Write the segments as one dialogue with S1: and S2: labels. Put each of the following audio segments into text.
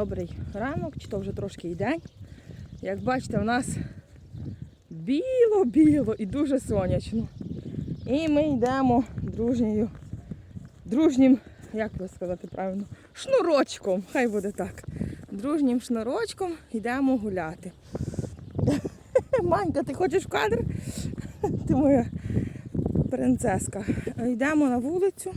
S1: Добрий ранок, чи то вже трошки і день. Як бачите, у нас біло-біло і дуже сонячно. І ми йдемо дружньою, дружнім, як би сказати правильно, шнурочком. Хай буде так. Дружнім шнурочком йдемо гуляти. Манька, ти хочеш в кадр? Ти моя принцеска. Йдемо на вулицю.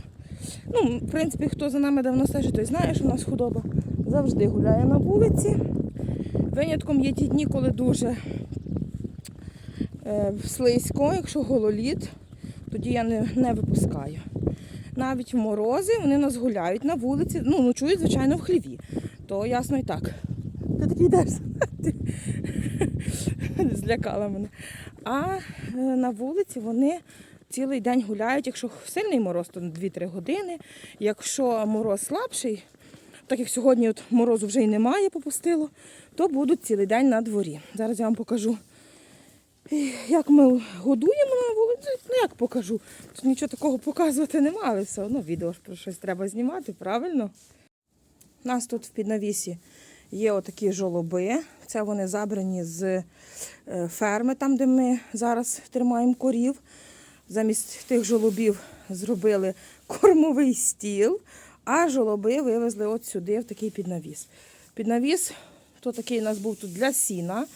S1: Ну, в принципі, хто за нами давно стежить, той знає, що в нас худоба завжди гуляє на вулиці. Винятком є ті дні, коли дуже е, слизько, якщо гололід, тоді я не, не випускаю. Навіть в морози вони нас гуляють на вулиці, ну, ночують, звичайно, в хліві. То ясно і так. Ти такий йдеш. Злякала мене. А е, на вулиці вони цілий день гуляють. Якщо сильний мороз, то 2-3 години. Якщо мороз слабший, так як сьогодні от морозу вже й немає, попустило, то будуть цілий день на дворі. Зараз я вам покажу, як ми годуємо на вулиці. Ну як покажу. Нічого такого показувати нема, але все одно відео ж про щось треба знімати, правильно? У нас тут в піднавісі є отакі жолоби. Це вони забрані з е, ферми, там, де ми зараз тримаємо корів. Замість тих жолобів зробили кормовий стіл, а жолоби вивезли от сюди, в такий піднавіс. Піднавіс, то такий у нас був тут для сіна.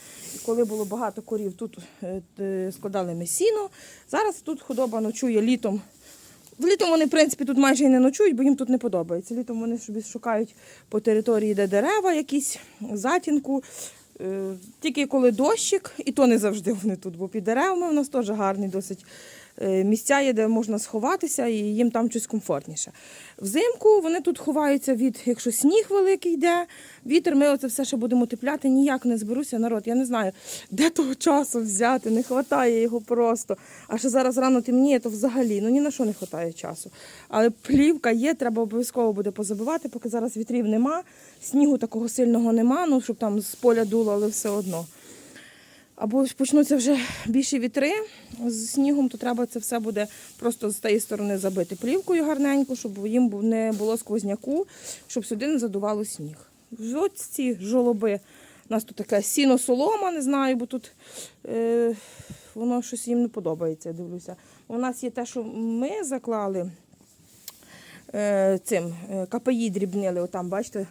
S1: Коли було багато корів, тут е, е, складали ми сіно. Зараз тут худоба ночує літом. Літом вони, в принципі, тут майже і не ночують, бо їм тут не подобається. Літом вони собі шукають по території, де дерева, якісь затінку. Е, Тільки коли дощик, і то не завжди вони тут, бо під деревами у нас теж гарний досить місця є, де можна сховатися, і їм там щось комфортніше. Взимку вони тут ховаються від, якщо сніг великий йде, вітер, ми оце все ще будемо тепляти, ніяк не зберуся. Народ, я не знаю, де того часу взяти, не вистачає його просто. А що зараз рано темніє, то взагалі ну ні на що не вистачає часу. Але плівка є, треба обов'язково буде позабивати, поки зараз вітрів нема, снігу такого сильного нема, ну щоб там з поля дуло, але все одно. Або почнуться вже більші вітри з снігом, то треба це все буде просто з тієї сторони забити плівкою гарненько, щоб їм не було сквозняку, щоб сюди не задувало сніг. Ось ці жолоби. У нас тут таке сіно-солома, не знаю, бо тут е, воно щось їм не подобається, я дивлюся. У нас є те, що ми заклали е, цим е, КПІ дрібнили, отам, бачите,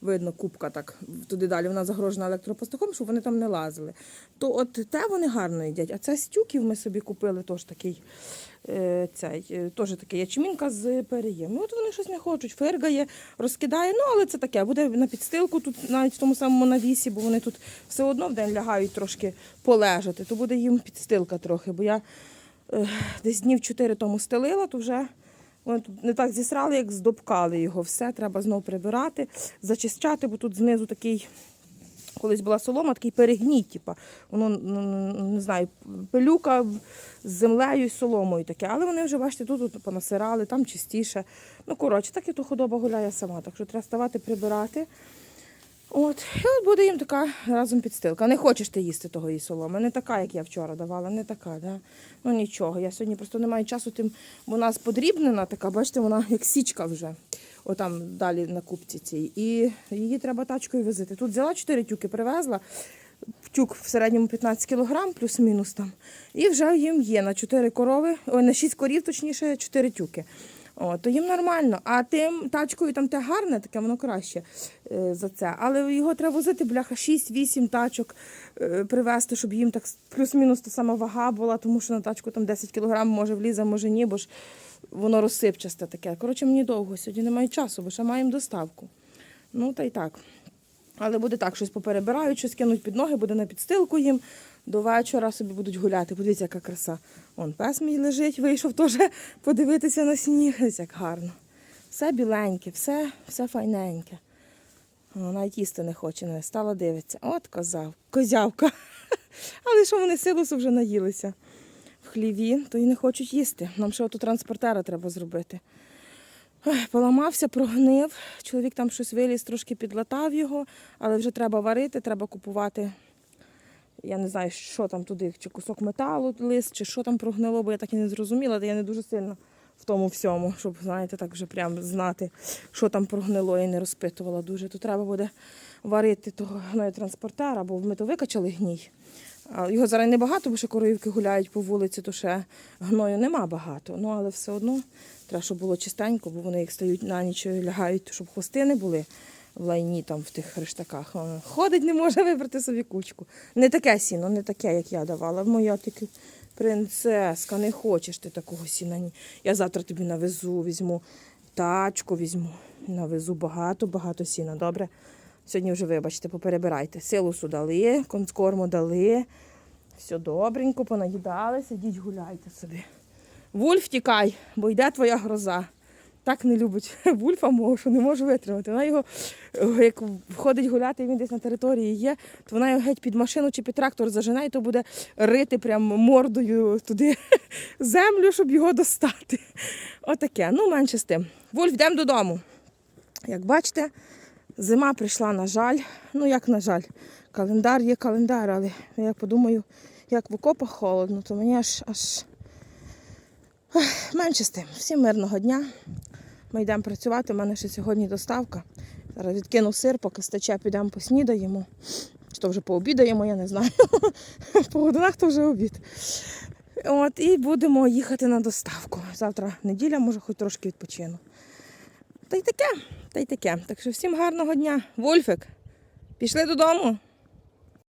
S1: видно, кубка так туди далі, вона загорожена електропостаком, щоб вони там не лазили. То от те вони гарно їдять. А це стюків ми собі купили, теж такий, е, цей, е, теж такий ячмінка з переєм. От вони щось не хочуть, фиргає, розкидає, ну але це таке, буде на підстилку тут навіть в тому самому навісі, бо вони тут все одно в день лягають трошки полежати, то буде їм підстилка трохи, бо я е, десь днів чотири тому стелила, то вже вони тут не так зісрали, як здобкали його. Все треба знову прибирати, зачищати, бо тут знизу такий, колись була солома, такий перегній, типу. Воно не знаю, пилюка з землею і соломою таке. Але вони вже, бачите, тут понасирали, там чистіше. Ну, коротше, так і то худоба гуляє сама. Так що треба ставати прибирати. От, і от буде їм така разом підстилка. Не хочеш ти їсти того її соломи. Не така, як я вчора давала, не така. Да? Ну нічого. Я сьогодні просто не маю часу, тим, бо у така, бачите, вона як січка вже. Отам далі на купці цій. І її треба тачкою возити. Тут взяла 4 тюки, привезла. Тюк в середньому 15 кг, плюс-мінус там. І вже їм є на 4 корови, ой, на 6 корів, точніше, 4 тюки. О, то їм нормально. А тим тачкою там те гарне, таке воно краще е, за це. Але його треба возити, бляха, 6-8 тачок е, привезти, щоб їм так плюс-мінус та сама вага була, тому що на тачку там 10 кг може влізе, може ні, бо ж воно розсипчасте таке. Коротше, мені довго сьогодні немає часу, бо ще маємо доставку. Ну та й так. Але буде так, щось поперебирають, щось кинуть під ноги, буде на підстилку їм. До вечора собі будуть гуляти. Подивіться, яка краса. Вон пес мій лежить, вийшов теж подивитися на сніг. Як гарно. Все біленьке, все, все файненьке. Навіть їсти не хоче, не стала дивиться. От козав, козявка. Але що вони силосу вже наїлися в хліві, то й не хочуть їсти. Нам ще оту транспортера треба зробити. Поламався, прогнив. Чоловік там щось виліз, трошки підлатав його, але вже треба варити, треба купувати. Я не знаю, що там туди, чи кусок металу, лист, чи що там прогнило, бо я так і не зрозуміла, де я не дуже сильно в тому всьому, щоб, знаєте, так вже прям знати, що там прогнило і не розпитувала дуже. То треба буде варити того гноєтранспортера, бо ми то викачали гній. Його зараз небагато, бо ще коровівки гуляють по вулиці, то ще гною нема багато. Ну, але все одно треба, щоб було чистенько, бо вони як стають на ніч і лягають, щоб хвости не були в лайні там в тих рештаках. Ходить, не може вибрати собі кучку. Не таке сіно, не таке, як я давала. Моя тільки принцеска, не хочеш ти такого сіна. Ні. Я завтра тобі навезу, візьму тачку, візьму, навезу багато-багато сіна. Добре? Сьогодні вже, вибачте, поперебирайте. Силусу дали, конскорму дали. Все добренько, понаїдалися, йдіть гуляйте собі. Вульф, тікай, бо йде твоя гроза. Так не любить Вульфа мого, що не може витримати. Вона його, е, як входить гуляти, він десь на території є, то вона його геть під машину чи під трактор зажене, і то буде рити прям мордою туди землю, щоб його достати. Отаке. Ну, менше з тим. Вульф, йдемо додому. Як бачите, зима прийшла, на жаль. Ну, як на жаль, календар є календар, але я подумаю, як в окопах холодно, то мені аж аж менше з тим. Всім мирного дня. Ми йдемо працювати. У мене ще сьогодні доставка. Зараз відкину сир, поки стече, підемо поснідаємо. Чи то вже пообідаємо, я не знаю. По годинах то вже обід. От, і будемо їхати на доставку. Завтра неділя, може, хоч трошки відпочину. Та й таке, та й таке. Так що всім гарного дня. Вольфик, пішли додому.